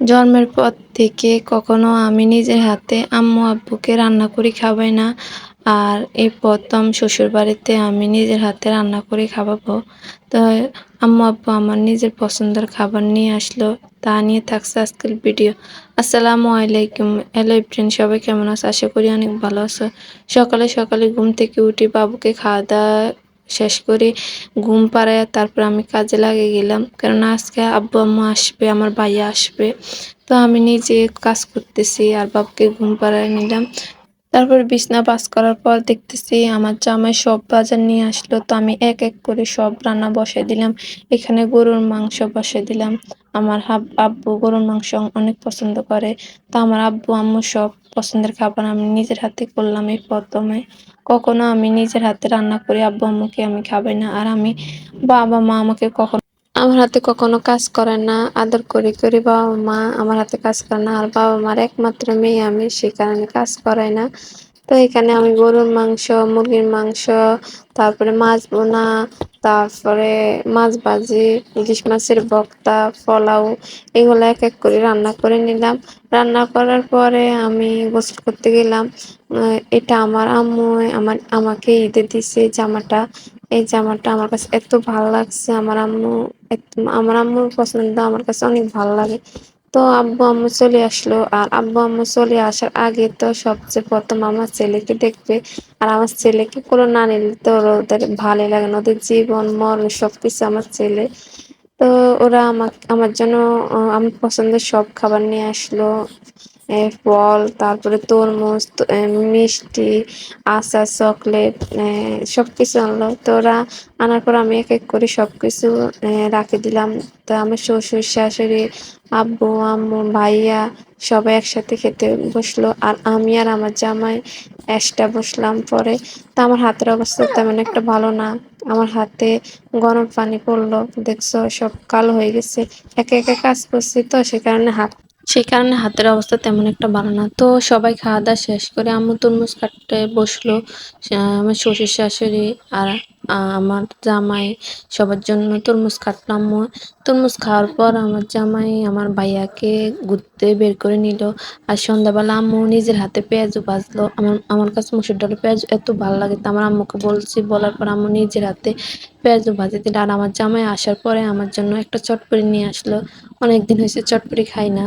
জন্মের পর থেকে কখনো আমি নিজের হাতে আম্মু, আব্বুকে রান্না করে খাওয়াই না। আর এই প্রথম শ্বশুরবাড়িতে আমি নিজের হাতে রান্না করে খাওয়াবো। তো আম্মু, আব্বু আমার নিজের পছন্দের খাবার নিয়ে আসলো, তা নিয়ে থাকছে আজকের ভিডিও। আসসালামু আলাইকুম। হ্যালো ফ্রেন্ড সবাই কেমন আছে? আশা করি অনেক ভালো আছো। সকালে সকালে ঘুম থেকে উঠি বাবুকে খাওয়া দাওয়া শেষ করে ঘুম পাড়ায় তারপর আমি কাজে লাগে গেলাম। কেননা আজকে আব্বু আম্মা আসবে, আমার ভাইয়া আসবে। তো আমি নিজে কাজ করতেছি আর বাবুকে ঘুম পাড়ায় নিলাম। তারপর বিছনা পাস করার পর দেখতেছি আমার জামাই সব বাজার নিয়ে আসলো। তো আমি এক এক করে সব রান্না বসাই দিলাম। এখানে গরুর মাংস বসাই দিলাম। আমার আব্বু গরুর মাংস অনেক পছন্দ করে। তো আমার আব্বু, আম্মু সব পছন্দের খাবার আমি নিজের হাতে করলাম এই প্রথমে। কখনো আমি নিজের হাতে রান্না করি, আব্বু, আম্মুকে আমি খাবাই না। আর আমি বাবা মা আমাকে কখনো হাতে কখনো কাজ করে না। আদর করে করে বাবা মা আমার হাতে কাজ করে না। আর বাবা মার একমাত্র মেয়ে আমি, সে কারণে কাজ করাই না। তো এখানে আমি গরুর মাংস, মুরগির মাংস, তারপরে মাছ বোনা, তারপরে মাছ ভাজি, ইলিশ মাছের বক্তা পোলাও, এগুলো এক এক করে রান্না করে নিলাম। রান্না করার পরে আমি গোসল করতে গেলাম। এটা আমার আম্মু, আমার আমাকে ঈদে দিছে জামাটা। এই জামাটা আমার কাছে এত ভালো লাগছে, আমার আম্মু আমার আম্মুর পছন্দ আমার কাছে অনেক ভালো লাগে। তো আব্বু আম্মু চলে আসলো, আর আব্বু আম্মু চলে আসার আগে তো সবচেয়ে প্রথম আমার ছেলেকে দেখবে, আর আমার ছেলেকে কোনো না নিলে তো ওদের ভালোই লাগে না, ওদের জীবন মরণ সবকিছু আমার ছেলে। তো ওরা আমাকে, আমার জন্য আমার পছন্দের সব খাবার নিয়ে আসলো। ফল, তারপরে তরমুজ মিষ্টি, আচার, চকলেট সব কিছু আনলো। তো ওরা আনার পর আমি এক এক করে সব কিছু রাখে দিলাম। তো আমার শ্বশুর, শাশুড়ি, আব্বু, আম্মু, ভাইয়া সবাই একসাথে খেতে বসল। আর আমি আর আমার জামাই এক্সট্রা বসলাম পরে। তো আমার হাতের অবস্থা তেমন একটা ভালো না। আমার হাতে গরম পানি পড়ল, দেখছ, সব কালো হয়ে গেছে। একে একে কাজ করছি তো, সে কারণে হাত সেই কারণে হাতের অবস্থা তেমন একটা ভালো না। তো সবাই খাওয়া দাওয়া শেষ করে আম্মু তরমুজ কাটতে বসল আমার শ্বশুর শাশুড়ি আর আমার জামাই সবার জন্য তরমুজ কাটলাম। তরমুজ খাওয়ার পর আমার জামাই আমার ভাইয়াকে ঘুরতে বের করে নিল। আর সন্ধ্যাবেলা আম্মু নিজের হাতে পেঁয়াজও ভাজলো। আমার আমার কাছে মুসুর ডাল পেঁয়াজ এত ভালো লাগে তো আমার আম্মুকে বলছি, বলার পর আম্মু নিজের হাতে পেঁয়াজও ভাজে দিল। আর আমার জামাই আসার পরে আমার জন্য একটা চটপড়ি নিয়ে আসলো। অনেকদিন হয়েছে চটপড়ি খাই না।